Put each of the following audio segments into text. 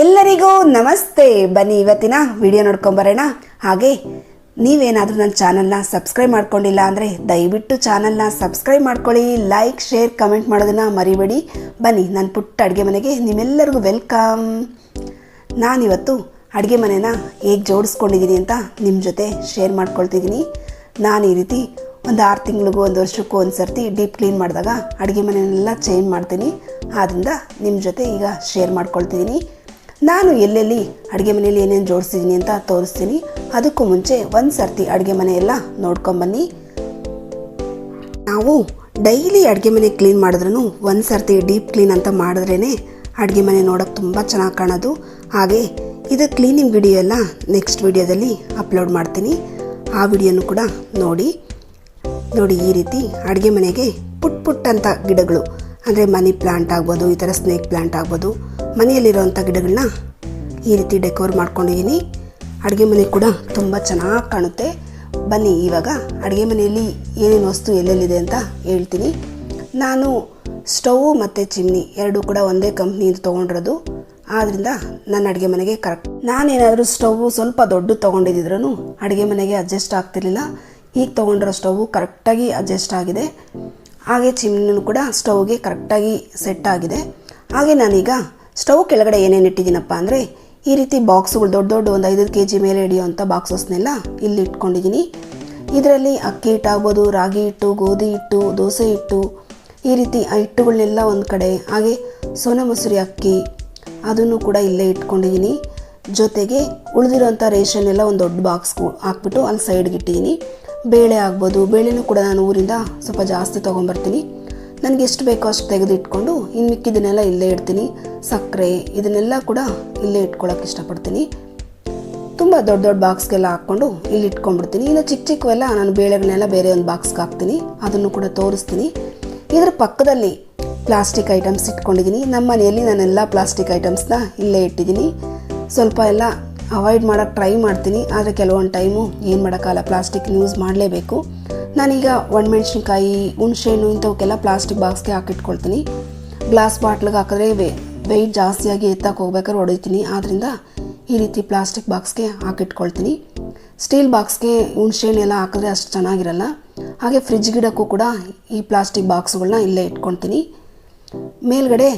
ಎಲ್ಲರಿಗೂ ನಮಸ್ತೆ. ಬನ್ನಿ ಇವತ್ತಿನ ವಿಡಿಯೋ ನೋಡ್ಕೊಂಬರೋಣ ಹಾಗೆ ನೀವೇನಾದರೂ ನನ್ನ ಚಾನಲ್ನ ಸಬ್ಸ್ಕ್ರೈಬ್ ಮಾಡ್ಕೊಂಡಿಲ್ಲ ಅಂದರೆ ದಯವಿಟ್ಟು ಚಾನಲ್ನ ಸಬ್ಸ್ಕ್ರೈಬ್ ಮಾಡ್ಕೊಳ್ಳಿ, ಲೈಕ್, ಶೇರ್, ಕಮೆಂಟ್ ಮಾಡೋದನ್ನು ಮರಿಬೇಡಿ. ಬನ್ನಿ ನನ್ನ ಪುಟ್ಟ ಅಡುಗೆ ಮನೆಗೆ ನಿಮ್ಮೆಲ್ಲರಿಗೂ ವೆಲ್ಕಮ್. ನಾನಿವತ್ತು ಅಡುಗೆ ಮನೆನ ಹೇಗೆ ಜೋಡಿಸ್ಕೊಂಡಿದ್ದೀನಿ ಅಂತ ನಿಮ್ಮ ಜೊತೆ ಶೇರ್ ಮಾಡ್ಕೊಳ್ತಿದ್ದೀನಿ. ನಾನು ಈ ರೀತಿ ಒಂದು ಆರು ತಿಂಗಳಿಗೂ, ಒಂದು ವರ್ಷಕ್ಕೂ ಒಂದು ಸರ್ತಿ ಡೀಪ್ ಕ್ಲೀನ್ ಮಾಡಿದಾಗ ಅಡುಗೆ ಮನೆಯನ್ನೆಲ್ಲ ಚೇಂಜ್ ಮಾಡ್ತೀನಿ. ಆದ್ದರಿಂದ ನಿಮ್ಮ ಜೊತೆ ಈಗ ಶೇರ್ ಮಾಡ್ಕೊಳ್ತಿದ್ದೀನಿ. ನಾನು ಎಲ್ಲೆಲ್ಲಿ ಅಡುಗೆ ಮನೆಯಲ್ಲಿ ಏನೇನು ಜೋಡಿಸಿದ್ದೀನಿ ಅಂತ ತೋರಿಸ್ತೀನಿ. ಅದಕ್ಕೂ ಮುಂಚೆ ಒಂದು ಸರ್ತಿ ಅಡುಗೆ ಮನೆಯೆಲ್ಲ ನೋಡ್ಕೊಂಬನ್ನಿ ನಾವು ಡೈಲಿ ಅಡುಗೆ ಮನೆ ಕ್ಲೀನ್ ಮಾಡಿದ್ರೂ ಒಂದು ಸರ್ತಿ ಡೀಪ್ ಕ್ಲೀನ್ ಅಂತ ಮಾಡಿದ್ರೇ ಅಡುಗೆ ಮನೆ ನೋಡೋಕ್ಕೆ ತುಂಬ ಚೆನ್ನಾಗಿ ಕಾಣೋದು. ಹಾಗೆ ಇದು ಕ್ಲೀನಿಂಗ್ ವಿಡಿಯೋ ಎಲ್ಲ ನೆಕ್ಸ್ಟ್ ವಿಡಿಯೋದಲ್ಲಿ ಅಪ್ಲೋಡ್ ಮಾಡ್ತೀನಿ. ಆ ವಿಡಿಯೋನು ಕೂಡ ನೋಡಿ. ನೋಡಿ ಈ ರೀತಿ ಅಡುಗೆ ಮನೆಗೆ ಪುಟ್ ಪುಟ್ ಅಂತ ಗಿಡಗಳು, ಅಂದರೆ ಮನಿ ಪ್ಲಾಂಟ್ ಆಗ್ಬೋದು, ಈ ಥರ ಸ್ನೇಕ್ ಪ್ಲಾಂಟ್ ಆಗ್ಬೋದು. ಮನೆಯಲ್ಲಿರೋವಂಥ ಗಿಡಗಳನ್ನ ಈ ರೀತಿ ಡೆಕೋರ್ ಮಾಡ್ಕೊಂಡಿದ್ದೀನಿ. ಅಡುಗೆ ಮನೆ ಕೂಡ ತುಂಬ ಚೆನ್ನಾಗಿ ಕಾಣುತ್ತೆ. ಬನ್ನಿ, ಇವಾಗ ಅಡುಗೆ ಮನೆಯಲ್ಲಿ ಏನೇನು ವಸ್ತು ಎಲ್ಲೆಲ್ಲಿದೆ ಅಂತ ಹೇಳ್ತೀನಿ. ನಾನು ಸ್ಟವ್ ಮತ್ತು ಚಿಮ್ನಿ ಎರಡೂ ಕೂಡ ಒಂದೇ ಕಂಪ್ನಿಯಿಂದ ತೊಗೊಂಡಿರೋದು. ಆದ್ದರಿಂದ ನನ್ನ ಅಡುಗೆ ಮನೆಗೆ ಕರೆಕ್ಟ್. ನಾನೇನಾದರೂ ಸ್ಟವ್ ಸ್ವಲ್ಪ ದೊಡ್ಡ ತೊಗೊಂಡಿದ್ದಿದ್ರೂ ಅಡುಗೆ ಮನೆಗೆ ಅಡ್ಜಸ್ಟ್ ಆಗ್ತಿರ್ಲಿಲ್ಲ. ಈಗ ತೊಗೊಂಡಿರೋ ಸ್ಟವ್ ಕರೆಕ್ಟಾಗಿ ಅಡ್ಜಸ್ಟ್ ಆಗಿದೆ. ಹಾಗೆ ಚಿಮ್ನಿನೂ ಕೂಡ ಸ್ಟವ್ಗೆ ಕರೆಕ್ಟಾಗಿ ಸೆಟ್ ಆಗಿದೆ. ಹಾಗೆ ನಾನೀಗ ಸ್ಟವ್ ಕೆಳಗಡೆ ಏನೇನು ಇಟ್ಟಿದ್ದೀನಪ್ಪ ಅಂದರೆ ಈ ರೀತಿ ಬಾಕ್ಸ್ಗಳು ದೊಡ್ಡ ದೊಡ್ಡ ಒಂದು ಐದು ಕೆ ಜಿ ಮೇಲೆ ಹಿಡಿಯುವಂಥ ಬಾಕ್ಸಸ್ನೆಲ್ಲ ಇಲ್ಲಿ ಇಟ್ಕೊಂಡಿದ್ದೀನಿ. ಇದರಲ್ಲಿ ಅಕ್ಕಿ ಹಿಟ್ಟಾಗ್ಬೋದು, ರಾಗಿ ಹಿಟ್ಟು, ಗೋಧಿ ಹಿಟ್ಟು, ದೋಸೆ ಹಿಟ್ಟು, ಈ ರೀತಿ ಆ ಹಿಟ್ಟುಗಳನ್ನೆಲ್ಲ ಒಂದು ಕಡೆ, ಹಾಗೆ ಸೋನಾ ಮಸೂರಿ ಅಕ್ಕಿ ಅದನ್ನು ಕೂಡ ಇಲ್ಲೇ ಇಟ್ಕೊಂಡಿದ್ದೀನಿ. ಜೊತೆಗೆ ಉಳಿದಿರೋಂಥ ರೇಷನ್ ಎಲ್ಲ ಒಂದು ದೊಡ್ಡ ಬಾಕ್ಸ್ ಹಾಕ್ಬಿಟ್ಟು ಅಲ್ಲಿ ಸೈಡ್ಗೆ ಇಟ್ಟಿದ್ದೀನಿ. ಬೇಳೆ ಆಗ್ಬೋದು, ಬೇಳೆನೂ ಕೂಡ ನಾನು ಊರಿಂದ ಸ್ವಲ್ಪ ಜಾಸ್ತಿ ತೊಗೊಂಬರ್ತೀನಿ. ನನಗೆ ಎಷ್ಟು ಬೇಕೋ ಅಷ್ಟು ತೆಗೆದಿಟ್ಕೊಂಡು ಇನ್ನು ಮಿಕ್ಕಿದನ್ನೆಲ್ಲ ಇಲ್ಲೇ ಇಡ್ತೀನಿ. ಸಕ್ಕರೆ ಇದನ್ನೆಲ್ಲ ಕೂಡ ಇಲ್ಲೇ ಇಟ್ಕೊಳ್ಳೋಕೆ ಇಷ್ಟಪಡ್ತೀನಿ. ತುಂಬ ದೊಡ್ಡ ದೊಡ್ಡ ಬಾಕ್ಸ್ಗೆಲ್ಲ ಹಾಕ್ಕೊಂಡು ಇಲ್ಲಿ ಇಟ್ಕೊಂಡ್ಬಿಡ್ತೀನಿ. ಇನ್ನು ಚಿಕ್ಕ ಚಿಕ್ಕವೆಲ್ಲ ನಾನು ಬೇಳೆಗಳನ್ನೆಲ್ಲ ಬೇರೆ ಒಂದು ಬಾಕ್ಸ್ಗೆ ಹಾಕ್ತೀನಿ. ಅದನ್ನು ಕೂಡ ತೋರಿಸ್ತೀನಿ. ಇದರ ಪಕ್ಕದಲ್ಲಿ ಪ್ಲಾಸ್ಟಿಕ್ ಐಟಮ್ಸ್ ಇಟ್ಕೊಂಡಿದ್ದೀನಿ. ನಮ್ಮ ಮನೆಯಲ್ಲಿ ನಾನೆಲ್ಲ ಪ್ಲಾಸ್ಟಿಕ್ ಐಟಮ್ಸ್ನ ಇಲ್ಲೇ ಇಟ್ಟಿದ್ದೀನಿ. ಸ್ವಲ್ಪ ಎಲ್ಲ ಅವಾಯ್ಡ್ ಮಾಡೋಕ್ಕೆ ಟ್ರೈ ಮಾಡ್ತೀನಿ. ಆದರೆ ಕೆಲವೊಂದು ಟೈಮು ಏನು ಮಾಡೋಕ್ಕಲ್ಲ ಪ್ಲಾಸ್ಟಿಕ್ ಯೂಸ್ ಮಾಡಲೇಬೇಕು. ನಾನೀಗ ಒಣಮೆಣ್ಸಿನ್ಕಾಯಿ, ಹುಣ್ಸೆಹಣ್ಣು ಇಂಥವಕ್ಕೆಲ್ಲ ಪ್ಲಾಸ್ಟಿಕ್ ಬಾಕ್ಸ್ಗೆ ಹಾಕಿಟ್ಕೊಳ್ತೀನಿ. ಗ್ಲಾಸ್ ಬಾಟ್ಲಿಗೆ ಹಾಕಿದ್ರೆ ವೇ ವೆಯ್ಟ್ ಜಾಸ್ತಿಯಾಗಿ ಎತ್ತಕ್ಕೆ ಹೋಗ್ಬೇಕಾದ್ರೆ ಹೊಡಿತೀನಿ. ಆದ್ದರಿಂದ ಈ ರೀತಿ ಪ್ಲಾಸ್ಟಿಕ್ ಬಾಕ್ಸ್ಗೆ ಹಾಕಿಟ್ಕೊಳ್ತೀನಿ. ಸ್ಟೀಲ್ ಬಾಕ್ಸ್ಗೆ ಹುಣ್ಸೆಹಣ್ಣೆಲ್ಲ ಹಾಕಿದ್ರೆ ಅಷ್ಟು ಚೆನ್ನಾಗಿರಲ್ಲ. ಹಾಗೆ ಫ್ರಿಜ್ ಗಿಡಕ್ಕೂ ಕೂಡ ಈ ಪ್ಲಾಸ್ಟಿಕ್ ಬಾಕ್ಸ್ಗಳನ್ನ ಇಲ್ಲೇ ಇಟ್ಕೊಳ್ತೀನಿ. ಮೇಲ್ಗಡೆ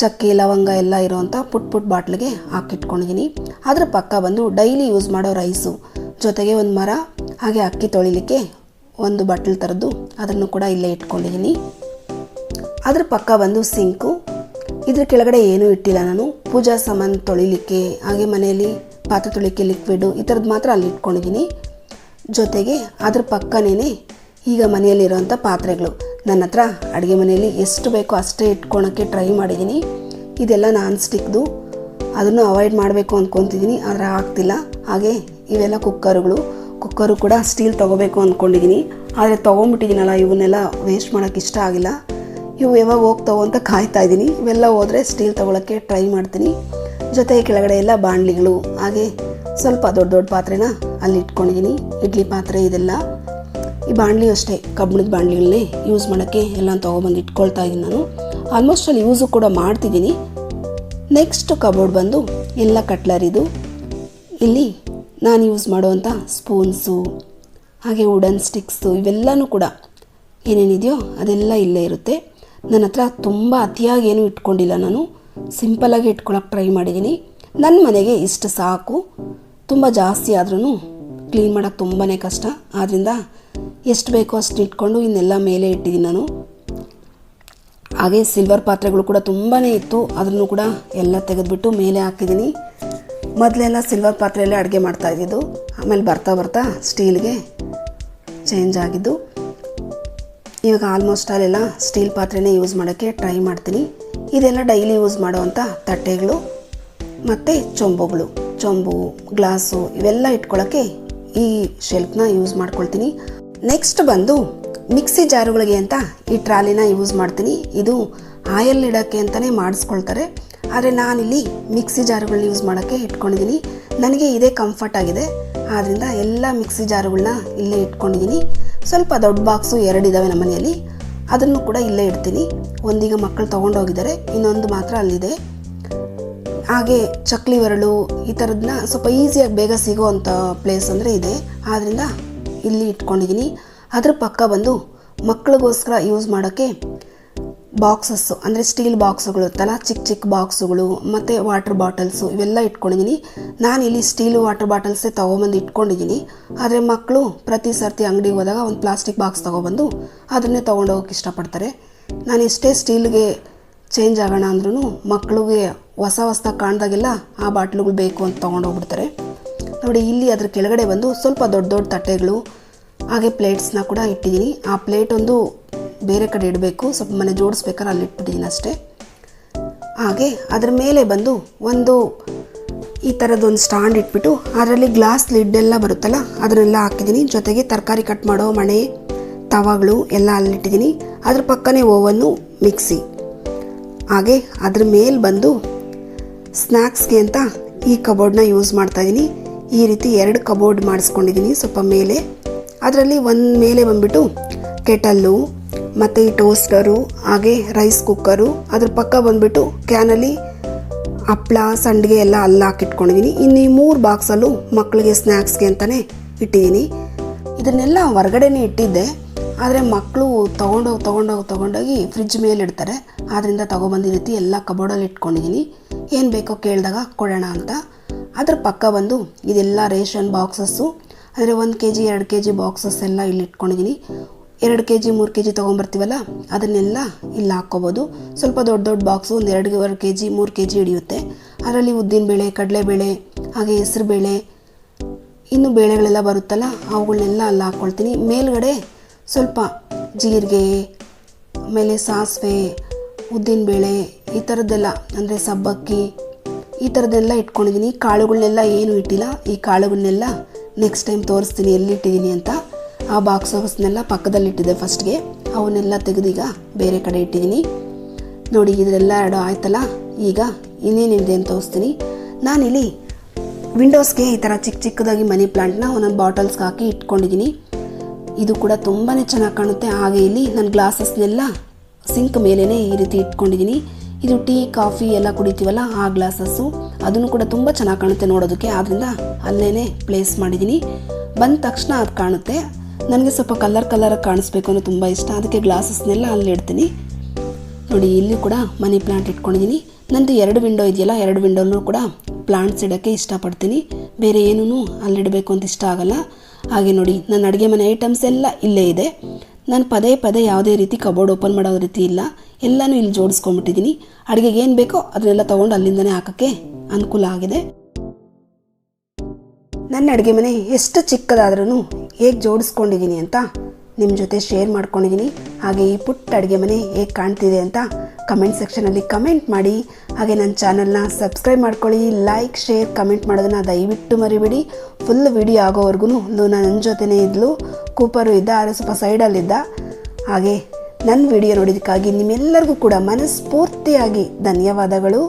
ಚಕ್ಕೆ, ಲವಂಗ ಎಲ್ಲ ಇರೋವಂಥ ಪುಟ್ ಪುಟ್ ಬಾಟ್ಲಿಗೆ ಹಾಕಿಟ್ಕೊಂಡಿದ್ದೀನಿ ಅದರ ಪಕ್ಕ ಬಂದು ಡೈಲಿ ಯೂಸ್ ಮಾಡೋ ರೈಸು ಜೊತೆಗೆ ಒಂದು ಮರ, ಹಾಗೆ ಅಕ್ಕಿ ತೊಳಿಲಿಕ್ಕೆ ಒಂದು ಬಾಟಲ್ ಥರದ್ದು ಅದನ್ನು ಕೂಡ ಇಲ್ಲೇ ಇಟ್ಕೊಂಡಿದ್ದೀನಿ. ಅದ್ರ ಪಕ್ಕ ಬಂದು ಸಿಂಕು. ಇದ್ರ ಕೆಳಗಡೆ ಏನೂ ಇಟ್ಟಿಲ್ಲ ನಾನು. ಪೂಜಾ ಸಾಮಾನು ತೊಳಿಲಿಕ್ಕೆ, ಹಾಗೆ ಮನೆಯಲ್ಲಿ ಪಾತ್ರೆ ತೊಳಿಲಿಕ್ಕೆ ಲಿಕ್ವಿಡು ಈ ಥರದ್ದು ಮಾತ್ರ ಅಲ್ಲಿ ಇಟ್ಕೊಂಡಿದ್ದೀನಿ. ಜೊತೆಗೆ ಅದ್ರ ಪಕ್ಕನೇ ಈಗ ಮನೆಯಲ್ಲಿರೋವಂಥ ಪಾತ್ರೆಗಳು. ನನ್ನ ಹತ್ರ ಅಡುಗೆ ಮನೆಯಲ್ಲಿ ಎಷ್ಟು ಬೇಕೋ ಅಷ್ಟೇ ಇಟ್ಕೊಳಕ್ಕೆ ಟ್ರೈ ಮಾಡಿದ್ದೀನಿ. ಇದೆಲ್ಲ ನಾನ್ ಸ್ಟಿಕ್ದು ಅದನ್ನು ಅವಾಯ್ಡ್ ಮಾಡಬೇಕು ಅಂದ್ಕೊತಿದ್ದೀನಿ ಆದರೆ ಆಗ್ತಿಲ್ಲ. ಹಾಗೆ ಇವೆಲ್ಲ ಕುಕ್ಕರುಗಳು ಕುಕ್ಕರು ಕೂಡ ಸ್ಟೀಲ್ ತೊಗೋಬೇಕು ಅಂದ್ಕೊಂಡಿದ್ದೀನಿ ಆದರೆ ತೊಗೊಂಬಿಟ್ಟಿದ್ದೀನಲ್ಲ ಇವನ್ನೆಲ್ಲ ವೇಸ್ಟ್ ಮಾಡೋಕ್ಕೆ ಇಷ್ಟ ಆಗಿಲ್ಲ. ಇವು ಯಾವಾಗ ಹೋಗ್ತಾವೋ ಅಂತ ಕಾಯ್ತಾ ಇದ್ದೀನಿ ಇವೆಲ್ಲ ಹೋದರೆ ಸ್ಟೀಲ್ ತೊಗೊಳಕ್ಕೆ ಟ್ರೈ ಮಾಡ್ತೀನಿ. ಜೊತೆಗೆ ಕೆಳಗಡೆ ಎಲ್ಲ ಬಾಣಲಿಗಳು, ಹಾಗೆ ಸ್ವಲ್ಪ ದೊಡ್ಡ ದೊಡ್ಡ ಪಾತ್ರೆನ ಅಲ್ಲಿ ಇಟ್ಕೊಂಡಿದ್ದೀನಿ ಇಡ್ಲಿ ಪಾತ್ರೆ ಇದೆಲ್ಲ. ಈ ಬಾಣಲಿ ಅಷ್ಟೇ, ಕಬ್ಬಿಣದ ಬಾಣಲಿಗಳನ್ನೇ ಯೂಸ್ ಮಾಡೋಕ್ಕೆ ಎಲ್ಲ ತೊಗೊಬಂದು ಇಟ್ಕೊಳ್ತಾ ಇದ್ದೀನಿ ನಾನು. ಆಲ್ಮೋಸ್ಟ್ ಅಲ್ಲಿ ಯೂಸು ಕೂಡ ಮಾಡ್ತಿದ್ದೀನಿ ನೆಕ್ಸ್ಟ್ ಕಬೋರ್ಡ್ ಬಂದು ಎಲ್ಲ ಕಟ್ಲರಿದು ಇಲ್ಲಿ ನಾನು ಯೂಸ್ ಮಾಡುವಂಥ ಸ್ಪೂನ್ಸು ಹಾಗೆ ವುಡನ್ ಸ್ಟಿಕ್ಸು ಇವೆಲ್ಲನೂ ಕೂಡ ಏನೇನಿದೆಯೋ ಅದೆಲ್ಲ ಇಲ್ಲೇ ಇರುತ್ತೆ. ನನ್ನ ಹತ್ರ ತುಂಬ ಅತಿಯಾಗಿ ಏನೂ ಇಟ್ಕೊಂಡಿಲ್ಲ ನಾನು. ಸಿಂಪಲಾಗಿ ಇಟ್ಕೊಳಕ್ಕೆ ಟ್ರೈ ಮಾಡಿದ್ದೀನಿ ನನ್ನ ಮನೆಗೆ ಇಷ್ಟು ಸಾಕು. ತುಂಬ ಜಾಸ್ತಿ ಆದ್ರೂ ಕ್ಲೀನ್ ಮಾಡೋಕ್ಕೆ ತುಂಬಾ ಕಷ್ಟ. ಆದ್ದರಿಂದ ಎಷ್ಟು ಬೇಕೋ ಅಷ್ಟು ಇಟ್ಕೊಂಡು ಇನ್ನೆಲ್ಲ ಮೇಲೆ ಇಟ್ಟಿದ್ದೀನಿ ನಾನು. ಹಾಗೆ ಸಿಲ್ವರ್ ಪಾತ್ರೆಗಳು ಕೂಡ ತುಂಬಾ ಇತ್ತು. ಅದನ್ನು ಕೂಡ ಎಲ್ಲ ತೆಗೆದುಬಿಟ್ಟು ಮೇಲೆ ಹಾಕಿದ್ದೀನಿ ಮೊದಲೆಲ್ಲ ಸಿಲ್ವರ್ ಪಾತ್ರೆಯಲ್ಲೇ ಅಡುಗೆ ಮಾಡ್ತಾ ಇದ್ದಿದ್ದು. ಆಮೇಲೆ ಬರ್ತಾ ಬರ್ತಾ ಸ್ಟೀಲ್ಗೆ ಚೇಂಜ್ ಆಗಿದ್ದು. ಇವಾಗ ಆಲ್ಮೋಸ್ಟ್ ಅಲ್ಲೆಲ್ಲ ಸ್ಟೀಲ್ ಪಾತ್ರೆನೇ ಯೂಸ್ ಮಾಡೋಕ್ಕೆ ಟ್ರೈ ಮಾಡ್ತೀನಿ. ಇದೆಲ್ಲ ಡೈಲಿ ಯೂಸ್ ಮಾಡುವಂಥ ತಟ್ಟೆಗಳು ಮತ್ತು ಚೊಂಬುಗಳು. ಚೊಂಬು, ಗ್ಲಾಸು ಇವೆಲ್ಲ ಇಟ್ಕೊಳ್ಳೋಕ್ಕೆ ಈ ಶೆಲ್ಫ್ನ ಯೂಸ್ ಮಾಡ್ಕೊಳ್ತೀನಿ. ನೆಕ್ಸ್ಟ್ ಬಂದು ಮಿಕ್ಸಿ ಜಾರುಗಳಿಗೆ ಅಂತ ಈ ಟ್ರಾಲಿನ ಯೂಸ್ ಮಾಡ್ತೀನಿ. ಇದು ಆಯಲ್ ಇಡೋಕ್ಕೆ ಅಂತಲೇ ಮಾಡಿಸ್ಕೊಳ್ತಾರೆ. ಆದರೆ ನಾನಿಲ್ಲಿ ಮಿಕ್ಸಿ ಜಾರುಗಳನ್ನ ಯೂಸ್ ಮಾಡೋಕ್ಕೆ ಇಟ್ಕೊಂಡಿದ್ದೀನಿ ನನಗೆ ಇದೇ ಕಂಫರ್ಟ್ ಆಗಿದೆ. ಆದ್ದರಿಂದ ಎಲ್ಲ ಮಿಕ್ಸಿ ಜಾರುಗಳನ್ನ ಇಲ್ಲೇ ಇಟ್ಕೊಂಡಿದ್ದೀನಿ ಸ್ವಲ್ಪ ದೊಡ್ಡ ಬಾಕ್ಸು ಎರಡಿದ್ದಾವೆ ನಮ್ಮ ಮನೆಯಲ್ಲಿ. ಅದನ್ನು ಕೂಡ ಇಲ್ಲೇ ಇಡ್ತೀನಿ. ಒಂದೀಗ ಮಕ್ಕಳು ತೊಗೊಂಡೋಗಿದ್ದಾರೆ. ಇನ್ನೊಂದು ಮಾತ್ರ ಅಲ್ಲಿದೆ. ಹಾಗೆ ಚಕ್ಲಿ ಒರಳು ಈ ಥರದನ್ನ ಸ್ವಲ್ಪ ಈಸಿಯಾಗಿ ಬೇಗ ಸಿಗೋ ಅಂಥ ಪ್ಲೇಸ್ ಅಂದರೆ ಇದೆ. ಆದ್ದರಿಂದ ಇಲ್ಲಿ ಇಟ್ಕೊಂಡಿದ್ದೀನಿ ಅದ್ರ ಪಕ್ಕ ಬಂದು ಮಕ್ಕಳಿಗೋಸ್ಕರ ಯೂಸ್ ಮಾಡೋಕ್ಕೆ ಬಾಕ್ಸಸ್ಸು, ಅಂದರೆ ಸ್ಟೀಲ್ ಬಾಕ್ಸುಗಳು ಇರುತ್ತಲ್ಲ ಚಿಕ್ಕ ಚಿಕ್ಕ ಬಾಕ್ಸುಗಳು, ಮತ್ತು ವಾಟರ್ ಬಾಟಲ್ಸು, ಇವೆಲ್ಲ ಇಟ್ಕೊಂಡಿದ್ದೀನಿ. ನಾನು ಇಲ್ಲಿ ಸ್ಟೀಲ್ ವಾಟರ್ ಬಾಟಲ್ಸೇ ತೊಗೊಬಂದು ಇಟ್ಕೊಂಡಿದ್ದೀನಿ. ಆದರೆ ಮಕ್ಕಳು ಪ್ರತಿ ಸರ್ತಿ ಅಂಗಡಿಗೆ ಹೋದಾಗ ಒಂದು ಪ್ಲಾಸ್ಟಿಕ್ ಬಾಕ್ಸ್ ತೊಗೊಬಂದು ಅದನ್ನೇ ತೊಗೊಂಡೋಗಕ್ಕೆ ಇಷ್ಟಪಡ್ತಾರೆ. ನಾನು ಎಷ್ಟೇ ಸ್ಟೀಲ್ಗೆ ಚೇಂಜ್ ಆಗೋಣ ಅಂದ್ರೂ ಮಕ್ಕಳಿಗೆ ಹೊಸ ಹೊಸ ಕಾಣ್ದಾಗೆಲ್ಲ ಆ ಬಾಟ್ಲುಗಳು ಬೇಕು ಅಂತ ತೊಗೊಂಡೋಗ್ಬಿಡ್ತಾರೆ. ನೋಡಿ, ಇಲ್ಲಿ ಅದ್ರ ಕೆಳಗಡೆ ಬಂದು ಸ್ವಲ್ಪ ದೊಡ್ಡ ದೊಡ್ಡ ತಟ್ಟೆಗಳು, ಹಾಗೆ ಪ್ಲೇಟ್ಸ್ನ ಕೂಡ ಇಟ್ಟಿದ್ದೀನಿ. ಆ ಪ್ಲೇಟ್ ಒಂದು ಬೇರೆ ಕಡೆ ಇಡಬೇಕು, ಸ್ವಲ್ಪ ಮನೆ ಜೋಡಿಸ್ಬೇಕಾದ್ರೆ ಅಲ್ಲಿ ಇಟ್ಬಿಟ್ಟಿದ್ದೀನಿ ಅಷ್ಟೇ. ಹಾಗೆ ಅದ್ರ ಮೇಲೆ ಬಂದು ಒಂದು ಈ ಥರದ್ದೊಂದು ಸ್ಟ್ಯಾಂಡ್ ಇಟ್ಬಿಟ್ಟು ಅದರಲ್ಲಿ ಗ್ಲಾಸ್ ಲಿಡ್ ಎಲ್ಲ ಬರುತ್ತಲ್ಲ, ಅದನ್ನೆಲ್ಲ ಹಾಕಿದ್ದೀನಿ ಜೊತೆಗೆ ತರಕಾರಿ ಕಟ್ ಮಾಡೋ ಮಣೆ, ತವಾಗಳು ಎಲ್ಲ ಅಲ್ಲಿಟ್ಟಿದ್ದೀನಿ ಅದ್ರ ಪಕ್ಕನೇ ಓವನ್ನು ಮಿಕ್ಸಿ. ಹಾಗೆ ಅದ್ರ ಮೇಲೆ ಬಂದು ಸ್ನ್ಯಾಕ್ಸ್ಗೆ ಅಂತ ಈ ಕಬೋರ್ಡ್ನ ಯೂಸ್ ಮಾಡ್ತಾಯಿದ್ದೀನಿ ಈ ರೀತಿ ಎರಡು ಕಬೋರ್ಡ್ ಮಾಡಿಸ್ಕೊಂಡಿದ್ದೀನಿ ಸ್ವಲ್ಪ ಮೇಲೆ. ಅದರಲ್ಲಿ ಒಂದು ಮೇಲೆ ಬಂದ್ಬಿಟ್ಟು ಕೆಟಲ್ಲು ಮತ್ತು ಈ ಟೋಸ್ಟರು ಹಾಗೆ ರೈಸ್ ಕುಕ್ಕರು ಅದ್ರ ಪಕ್ಕ ಬಂದುಬಿಟ್ಟು ಕ್ಯಾನಲ್ಲಿ ಹಪ್ಪಳ ಸಂಡಿಗೆ ಎಲ್ಲ ಅಲ್ಲ ಹಾಕಿಟ್ಕೊಂಡಿದ್ದೀನಿ ಇನ್ನು ಈ ಮೂರು ಬಾಕ್ಸಲ್ಲೂ ಮಕ್ಕಳಿಗೆ ಸ್ನ್ಯಾಕ್ಸ್ಗೆ ಅಂತಲೇ ಇಟ್ಟಿದ್ದೀನಿ ಇದನ್ನೆಲ್ಲ ಹೊರಗಡೆನೇ ಇಟ್ಟಿದ್ದೆ. ಆದರೆ ಮಕ್ಕಳು ತೊಗೊಂಡೋಗಿ ತೊಗೊಂಡೋಗಿ ತೊಗೊಂಡೋಗಿ ಫ್ರಿಜ್ ಮೇಲೆ ಇಡ್ತಾರೆ. ಆದ್ದರಿಂದ ತೊಗೊಬಂದು ರೀತಿ ಎಲ್ಲ ಕಬೋರ್ಡಲ್ಲಿ ಇಟ್ಕೊಂಡಿದ್ದೀನಿ ಏನು ಬೇಕೋ ಕೇಳಿದಾಗ ಕೊಡೋಣ ಅಂತ. ಅದ್ರ ಪಕ್ಕ ಬಂದು ಇದೆಲ್ಲ ರೇಷನ್ ಬಾಕ್ಸಸ್ಸು ಅಂದರೆ ಒಂದು ಕೆ ಜಿ ಎರಡು ಕೆ ಜಿ ಬಾಕ್ಸಸ್ ಎಲ್ಲ ಇಲ್ಲಿ ಇಟ್ಕೊಂಡಿದ್ದೀನಿ ಎರಡು ಕೆ ಜಿ ಮೂರು ಕೆ ಜಿ ತೊಗೊಂಬರ್ತೀವಲ್ಲ, ಅದನ್ನೆಲ್ಲ ಇಲ್ಲಿ ಹಾಕ್ಕೋಬೋದು. ಸ್ವಲ್ಪ ದೊಡ್ಡ ದೊಡ್ಡ ಬಾಕ್ಸು ಒಂದು ಎರಡೂವರೆ ಕೆ ಜಿ ಮೂರು ಕೆ ಜಿ ಹಿಡಿಯುತ್ತೆ. ಅದರಲ್ಲಿ ಕಡಲೆ ಕಡಲೆಬೇಳೆ ಹಾಗೆ ಹೆಸರುಬೇಳೆ ಇನ್ನು ಬೇಳೆಗಳೆಲ್ಲ ಬರುತ್ತಲ್ಲ ಅವುಗಳನ್ನೆಲ್ಲ ಅಲ್ಲಿ ಹಾಕ್ಕೊಳ್ತೀನಿ. ಮೇಲ್ಗಡೆ ಸ್ವಲ್ಪ ಜೀರಿಗೆ, ಆಮೇಲೆ ಸಾಸಿವೆ ಉದ್ದಿನಬೇಳೆ ಈ ಥರದ್ದೆಲ್ಲ, ಅಂದರೆ ಸಬ್ಬಕ್ಕಿ, ಈ ಥರದ್ದೆಲ್ಲ ಇಟ್ಕೊಂಡಿದ್ದೀನಿ. ಕಾಳುಗಳನ್ನೆಲ್ಲ ಏನು ಇಟ್ಟಿಲ್ಲ. ಈ ಕಾಳುಗಳನ್ನೆಲ್ಲ ನೆಕ್ಸ್ಟ್ ಟೈಮ್ ತೋರಿಸ್ತೀನಿ, ಎಲ್ಲಿಟ್ಟಿದ್ದೀನಿ ಅಂತ. ಆ ಬಾಕ್ಸ್ ಹೌಸ್ನೆಲ್ಲ ಪಕ್ಕದಲ್ಲಿಟ್ಟಿದ್ದೆ ಫಸ್ಟ್ಗೆ ಅವನ್ನೆಲ್ಲ ತೆಗೆದೀಗ ಬೇರೆ ಕಡೆ ಇಟ್ಟಿದ್ದೀನಿ ನೋಡಿ, ಇದರೆಲ್ಲ ಎರಡು ಆಯ್ತಲ್ಲ? ಈಗ ಇನ್ನೇನಿದೆ ಅಂತ ತೋರಿಸ್ತೀನಿ. ನಾನಿಲ್ಲಿ ವಿಂಡೋಸ್ಗೆ ಈ ಥರ ಚಿಕ್ಕ ಚಿಕ್ಕದಾಗಿ ಮನಿ ಪ್ಲಾಂಟ್ನ ಒಂದೊಂದು ಬಾಟಲ್ಸ್ಗೆ ಹಾಕಿ ಇಟ್ಕೊಂಡಿದ್ದೀನಿ ಇದು ಕೂಡ ತುಂಬಾ ಚೆನ್ನಾಗಿ ಕಾಣುತ್ತೆ. ಹಾಗೆ ಇಲ್ಲಿ ನನ್ನ ಗ್ಲಾಸಸ್ನೆಲ್ಲ ಸಿಂಕ್ ಮೇಲೇ ಈ ರೀತಿ ಇಟ್ಕೊಂಡಿದ್ದೀನಿ ಇದು ಟೀ, ಕಾಫಿ ಎಲ್ಲ ಕುಡಿತೀವಲ್ಲ ಆ ಗ್ಲಾಸಸ್ಸು ಅದನ್ನು ಕೂಡ ತುಂಬ ಚೆನ್ನಾಗಿ ಕಾಣುತ್ತೆ ನೋಡೋದಕ್ಕೆ. ಆದ್ದರಿಂದ ಅಲ್ಲೇ ಪ್ಲೇಸ್ ಮಾಡಿದ್ದೀನಿ ಬಂದ ತಕ್ಷಣ ಅದು ಕಾಣುತ್ತೆ. ನನಗೆ ಸ್ವಲ್ಪ ಕಲರ್ ಕಲರಾಗಿ ಕಾಣಿಸ್ಬೇಕು ಅನ್ನೋ ತುಂಬ ಇಷ್ಟ. ಅದಕ್ಕೆ ಗ್ಲಾಸಸ್ನೆಲ್ಲ ಅಲ್ಲಿ ಇಡ್ತೀನಿ. ನೋಡಿ, ಇಲ್ಲಿ ಕೂಡ ಮನಿ ಪ್ಲಾಂಟ್ ಇಟ್ಕೊಂಡಿದ್ದೀನಿ ನಂದು ಎರಡು ವಿಂಡೋ ಇದೆಯಲ್ಲ, ಎರಡು ವಿಂಡೋನೂ ಕೂಡ ಪ್ಲಾಂಟ್ಸ್ ಇಡೋಕ್ಕೆ ಇಷ್ಟಪಡ್ತೀನಿ. ಬೇರೆ ಏನೂ ಅಲ್ಲಿಡಬೇಕು ಅಂತ ಇಷ್ಟ ಆಗಲ್ಲ. ಹಾಗೆ ನೋಡಿ, ನನ್ನ ಅಡುಗೆ ಮನೆ ಐಟಮ್ಸ್ ಎಲ್ಲ ಇಲ್ಲೇ ಇದೆ. ನಾನು ಪದೇ ಪದೇ ಯಾವುದೇ ರೀತಿ ಕಬೋರ್ಡ್ ಓಪನ್ ಮಾಡೋ ರೀತಿ ಇಲ್ಲ. ಎಲ್ಲನೂ ಇಲ್ಲಿ ಜೋಡಿಸ್ಕೊಂಡ್ಬಿಟ್ಟಿದ್ದೀನಿ ಅಡುಗೆಗೆ ಏನು ಬೇಕೋ ಅದನ್ನೆಲ್ಲ ತೊಗೊಂಡು ಅಲ್ಲಿಂದನೇ ಹಾಕೋಕ್ಕೆ ಅನುಕೂಲ ಆಗಿದೆ. ನನ್ನ ಅಡುಗೆ ಮನೆ ಎಷ್ಟು ಚಿಕ್ಕದಾದ್ರೂ ಹೇಗೆ ಜೋಡಿಸ್ಕೊಂಡಿದ್ದೀನಿ ಅಂತ ನಿಮ್ಮ ಜೊತೆ ಶೇರ್ ಮಾಡ್ಕೊಂಡಿದ್ದೀನಿ. ಹಾಗೆ ಈ ಪುಟ್ಟ ಅಡುಗೆ ಮನೆ ಹೇಗೆ ಕಾಣ್ತಿದೆ ಅಂತ ಕಮೆಂಟ್ ಸೆಕ್ಷನಲ್ಲಿ ಕಮೆಂಟ್ ಮಾಡಿ. ಹಾಗೆ ನನ್ನ ಚಾನಲ್ನ ಸಬ್ಸ್ಕ್ರೈಬ್ ಮಾಡ್ಕೊಳ್ಳಿ ಲೈಕ್ ಶೇರ್ ಕಮೆಂಟ್ ಮಾಡೋದನ್ನು ದಯವಿಟ್ಟು ಮರಿಬೇಡಿ. ಫುಲ್ ವಿಡಿಯೋ ಆಗೋವರೆಗೂ ನನ್ನ ಜೊತೆನೇ ಇದ್ಲು, ಕೂಪರು ಇದ್ದ, ಆದರೆ ಸ್ವಲ್ಪ ಸೈಡಲ್ಲಿದ್ದ ಹಾಗೆ ನನ್ನ ವಿಡಿಯೋ ನೋಡಿದ್ದಕ್ಕಾಗಿ ನಿಮ್ಮೆಲ್ಲರಿಗೂ ಕೂಡ ಮನಸ್ಫೂರ್ತಿಯಾಗಿ ಧನ್ಯವಾದಗಳು.